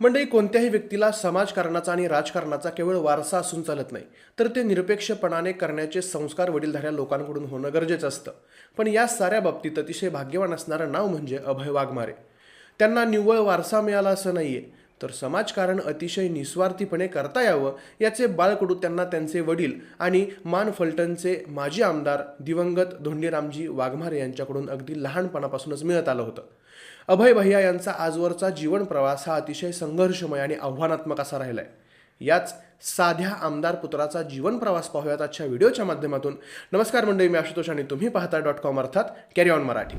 मंडळी कोणत्याही व्यक्तीला समाजकारणाचा आणि राजकारणाचा केवळ वारसा असून चालत नाही तर ते निरपेक्षपणाने करण्याचे संस्कार वडीलधाऱ्या लोकांकडून होणं गरजेचं असतं. पण या साऱ्या बाबतीत अतिशय भाग्यवान असणारं नाव म्हणजे अभय वाघमारे. त्यांना निव्वळ वारसा मिळाला असं नाही आहे तर समाजकारण अतिशय निस्वार्थीपणे करता यावं याचे बाळकडू त्यांना त्यांचे वडील आणि मान फलटणचे माजी आमदार दिवंगत धोंडीरामजी वाघमारे यांच्याकडून अगदी लहानपणापासूनच मिळत आलं होतं. अभय भैया यांचा आजवरचा जीवन प्रवास हा अतिशय संघर्षमय आणि आव्हानात्मक असा राहिला आहे याच साध्या आमदार पुत्राचा जीवन प्रवास पाहूयात आजच्या व्हिडिओच्या माध्यमातून. नमस्कार मंडळी मी आशुतोष आणि तुम्ही पाहता डॉट कॉम अर्थात कॅरी ऑन मराठी.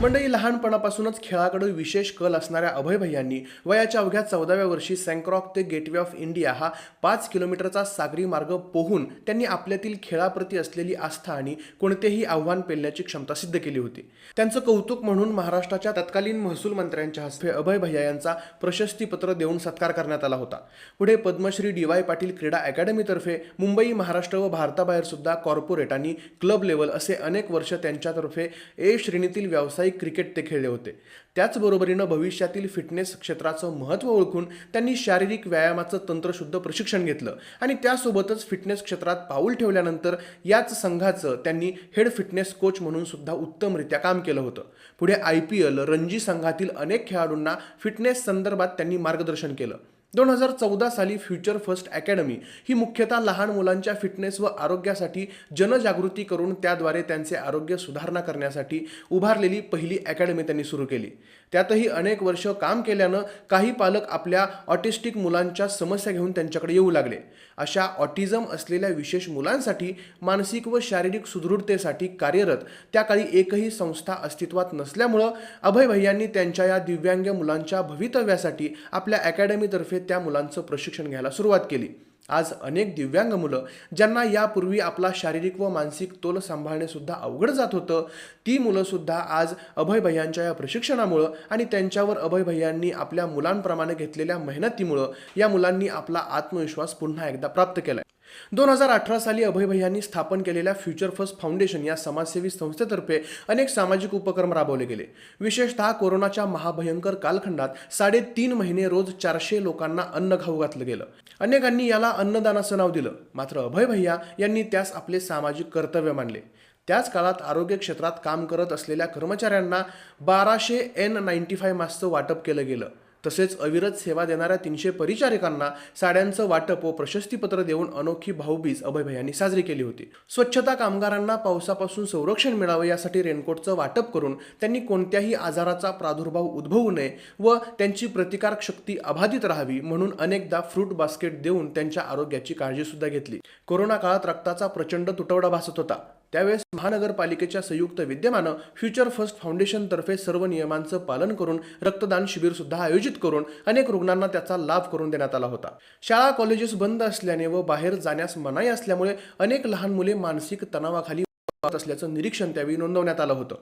मंडळी लहानपणापासूनच खेळाकडे विशेष कल असणाऱ्या अभय भैयांनी वयाच्या अवघ्या चौदाव्या वर्षी सँक्रॉक ते गेटवे ऑफ इंडिया हा पाच किलोमीटरचा सागरी मार्ग पोहून त्यांनी आपल्यातील खेळाप्रती असलेली आस्था आणि कोणतेही आव्हान पेलण्याची क्षमता सिद्ध केली होती. त्यांचं कौतुक म्हणून महाराष्ट्राच्या तत्कालीन महसूल मंत्र्यांच्या हस्ते अभय भैया यांचा प्रशस्तीपत्र देऊन सत्कार करण्यात आला होता. पुढे पद्मश्री डी वाय पाटील क्रीडा अकॅडमीतर्फे मुंबई महाराष्ट्र व भारताबाहेर सुद्धा कॉर्पोरेट आणि क्लब लेवल असे अनेक वर्ष त्यांच्यातर्फे ए श्रेणीतील व्यावसायिक क्रिकेट ते खेळले होते. त्याचबरोबरीनं भविष्यातील फिटनेस क्षेत्राचं महत्त्व ओळखून त्यांनी शारीरिक व्यायामाचं तंत्रशुद्ध प्रशिक्षण घेतलं आणि त्यासोबतच फिटनेस क्षेत्रात पाऊल ठेवल्यानंतर याच संघाचं त्यांनी हेड फिटनेस कोच म्हणून सुद्धा उत्तमरित्या काम केलं होतं. पुढे आय पी एल रणजी संघातील अनेक खेळाडूंना फिटनेस संदर्भात त्यांनी मार्गदर्शन केलं. दोन हजार चौदा साली फ्युचर फर्स्ट अकॅडमी ही मुख्यतः लहान मुलांच्या फिटनेस व आरोग्यासाठी जनजागृती करून त्याद्वारे त्यांचे आरोग्य सुधारणा करण्यासाठी उभारलेली पहिली अकॅडमी त्यांनी सुरू केली. त्यातही अनेक वर्ष काम केल्यानं काही पालक आपल्या ऑटिस्टिक मुलांच्या समस्या घेऊन त्यांच्याकडे येऊ लागले. अशा ऑटिझम असलेल्या विशेष मुलांसाठी मानसिक व शारीरिक सुदृढतेसाठी कार्यरत त्या काळी एकही संस्था अस्तित्वात नसल्यामुळं अभय भैयांनी त्यांच्या या दिव्यांग मुलांच्या भवितव्यासाठी आपल्या अकॅडमीतर्फे त्या मुलांचं प्रशिक्षण घ्यायला सुरुवात केली. आज अनेक दिव्यांग मुलं ज्यांना यापूर्वी आपला शारीरिक व मानसिक तोल सांभाळणे सुद्धा अवघड जात होतं ती मुलं सुद्धा आज अभय भैयांच्या या प्रशिक्षणामुळं आणि त्यांच्यावर अभय भैयांनी आपल्या मुलांप्रमाणे घेतलेल्या मेहनतीमुळं या मुलांनी आपला आत्मविश्वास पुन्हा एकदा प्राप्त केलाय. दोन हजार अठरा साली अभय भैयांनी स्थापन केलेल्या फ्युचर फर्स्ट फाउंडेशन या समाजसेवी संस्थेतर्फे अनेक सामाजिक उपक्रम राबवले गेले. विशेषतः कोरोनाच्या महाभयंकर कालखंडात साडेतीन महिने रोज चारशे लोकांना अन्न खाऊ घातलं गेलं. अनेकांनी याला अन्नदानाचं नाव दिलं. मात्र अभय भैया यांनी त्यास आपले सामाजिक कर्तव्य मानले. त्याच काळात आरोग्य क्षेत्रात काम करत असलेल्या कर्मचाऱ्यांना बाराशे एन नाईन्टी फाय मास्कचं वाटप केलं गेलं. तसेच अविरत सेवा देणाऱ्या तीनशे परिचारिकांना साड्यांचं वाटप व प्रशस्तीपत्र देऊन अनोखी भाऊबीज अभय साजरी केली होती. स्वच्छता कामगारांना पावसापासून संरक्षण मिळावं यासाठी रेनकोटचं वाटप करून त्यांनी कोणत्याही आजाराचा प्रादुर्भाव उद्भवू नये व त्यांची प्रतिकारक शक्ती अबाधित राहावी म्हणून अनेकदा फ्रूट बास्केट देऊन त्यांच्या आरोग्याची काळजी सुद्धा घेतली. कोरोना काळात रक्ताचा प्रचंड तुटवडा भासत होता. त्यावेळेस महानगरपालिकेच्या संयुक्त विद्यमानं फ्युचर फर्स्ट फाउंडेशनतर्फे सर्व नियमांचं पालन करून रक्तदान शिबिर सुद्धा आयोजित करून अनेक रुग्णांना त्याचा लाभ करून देण्यात आला होता. शाळा कॉलेजेस बंद असल्याने व बाहेर जाण्यास मनाई असल्यामुळे अनेक लहान मुले मानसिक तणावाखाली असल्याचं निरीक्षण त्यावेळी नोंदवण्यात आलं होतं.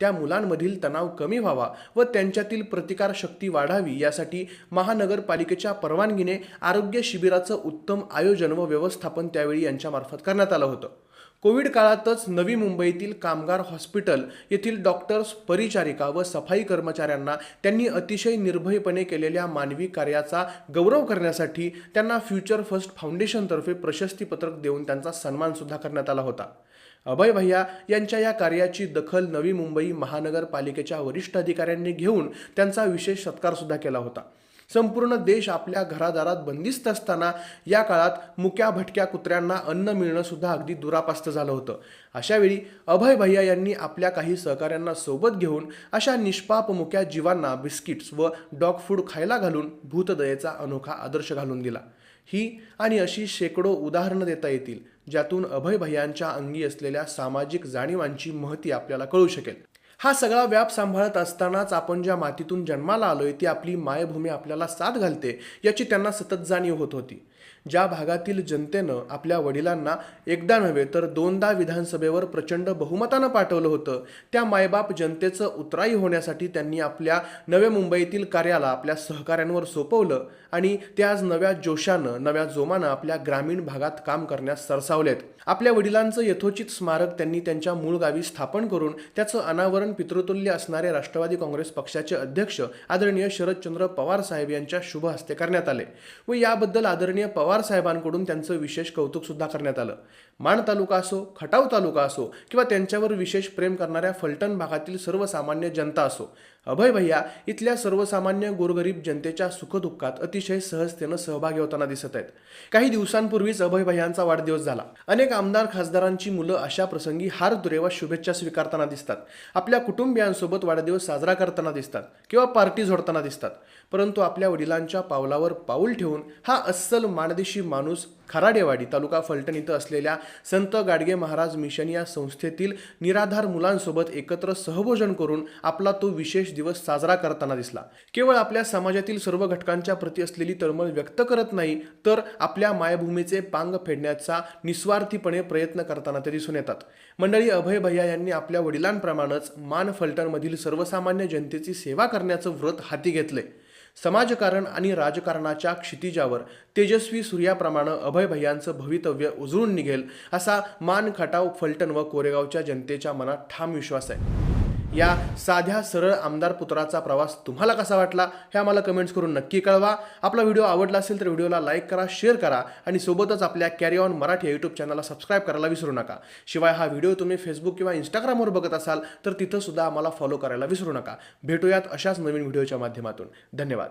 त्या मुलांमधील तणाव कमी व्हावा व त्यांच्यातील प्रतिकार शक्ती वाढावी यासाठी महानगरपालिकेच्या परवानगीने आरोग्य शिबिराचं उत्तम आयोजन व व्यवस्थापन त्यावेळी यांच्यामार्फत करण्यात आलं होतं. कोविड काळातच नवी मुंबईतील कामगार हॉस्पिटल येथील डॉक्टर्स परिचारिका व सफाई कर्मचाऱ्यांना त्यांनी अतिशय निर्भयपणे केलेल्या मानवी कार्याचा गौरव करण्यासाठी त्यांना फ्युचर फर्स्ट फाउंडेशनतर्फे प्रशस्तीपत्रक देऊन त्यांचा सन्मानसुद्धा करण्यात आला होता. अभय भैया यांच्या या कार्याची दखल नवी मुंबई महानगरपालिकेच्या वरिष्ठ अधिकाऱ्यांनी घेऊन त्यांचा विशेष सत्कारसुद्धा केला होता. संपूर्ण देश आपल्या घरादारात बंदिस्त असताना या काळात मुक्या भटक्या कुत्र्यांना अन्न मिळणं सुद्धा अगदी दुरापास्त झालं होतं. अशावेळी अभय भैया यांनी आपल्या काही सहकाऱ्यांना सोबत घेऊन अशा निष्पाप मुक्या जीवांना बिस्किट्स व डॉग फूड खायला घालून भूतदयेचा अनोखा आदर्श घालून दिला. ही आणि अशी शेकडो उदाहरणं देता येतील ज्यातून अभय भैयांच्या अंगी असलेल्या सामाजिक जाणीवांची महती आपल्याला कळू शकेल. हा सगळा व्याप सांभाळत असतानाच आपण ज्या मातीतून जन्माला आलोय ती आपली मायभूमी आपल्याला साथ घालते याची त्यांना सतत जाणीव होत होती. ज्या भागातील जनतेनं आपल्या वडिलांना एकदा नव्हे तर दोनदा विधानसभेवर प्रचंड बहुमतानं पाठवलं होतं त्या मायबाप जनतेचं उतराई होण्यासाठी त्यांनी आपल्या नव्या मुंबईतील कार्याला आपल्या सहकाऱ्यांवर सोपवलं आणि ते आज नव्या जोशानं नव्या जोमानं आपल्या ग्रामीण भागात काम करण्यास सरसावलेत. आपल्या वडिलांचं यथोचित स्मारक त्यांनी त्यांच्या मूळ गावी स्थापन करून त्याचं अनावरण पितृतुल्य असणारे राष्ट्रवादी काँग्रेस पक्षाचे अध्यक्ष आदरणीय शरदचंद्र पवार साहेब यांच्या शुभ हस्ते करण्यात आले व याबद्दल आदरणीय पवार साहेबांकडून त्यांचं विशेष कौतुक सुद्धा करण्यात आलं. माण तालुका असो खटाव तालुका असो किंवा त्यांच्यावर विशेष प्रेम करणाऱ्या फलटण भागातील सर्वसामान्य जनता असो अभय भैया इथल्या सर्वसामान्य गोरगरीब जनतेच्या सुखदुःखात अतिशय सहजतेनं सहभागी होताना दिसत आहेत. काही दिवसांपूर्वीच अभय भैयांचा वाढदिवस झाला. अनेक आमदार खासदारांची मुलं अशा प्रसंगी हार दुरेवा शुभेच्छा स्वीकारताना दिसतात. आपल्या कुटुंबियांसोबत वाढदिवस साजरा करताना दिसतात किंवा पार्टी जोडताना दिसतात. परंतु आपल्या वडिलांच्या पावलावर पाऊल ठेवून हा अस्सल माणदेशी माणूस खराडेवाडी तालुका फलटण इथं असलेल्या संत गाडगे महाराज मिशन या संस्थेतील निराधार मुलांसोबत एकत्र सहभोजन करून आपला तो विशेष दिवस साजरा करताना दिसला. केवळ आपल्या समाजातील सर्व घटकांच्या प्रती असलेली तळमळ व्यक्त करत नाही तर आपल्या मायभूमीचे पांग फेडण्याचा निस्वार्थीपणे प्रयत्न करताना ते दिसून येतात. मंडळी अभय भैया यांनी आपल्या वडिलांप्रमाणेच मान फलटणमधील सर्वसामान्य जनतेची सेवा करण्याचं व्रत हाती घेतले समाजकारण आणि राजकारणाच्या क्षितिजावर तेजस्वी सूर्याप्रमाणे अभय भैयांचं भवितव्य उजळून निघेल असा मान खटाव फलटण व कोरेगावच्या जनतेच्या मनात ठाम विश्वास आहे. या साध्या सरळ आमदार पुत्राचा प्रवास तुम्हाला कसा वाटला हे आम्हाला कमेंट्स करून नक्की कळवा. आपला व्हिडिओ आवडला असेल तर व्हिडिओला लाईक करा शेअर करा आणि सोबतच आपल्या कॅरी ऑन मराठी यूट्यूब चॅनलला सबस्क्राईब करायला विसरू नका. शिवाय हा व्हिडिओ तुम्ही फेसबुक किंवा इंस्टाग्रामवर बघत असाल तर तिथंसुद्धा आम्हाला फॉलो करायला विसरू नका. भेटूयात अशाच नवीन व्हिडिओच्या माध्यमातून. धन्यवाद.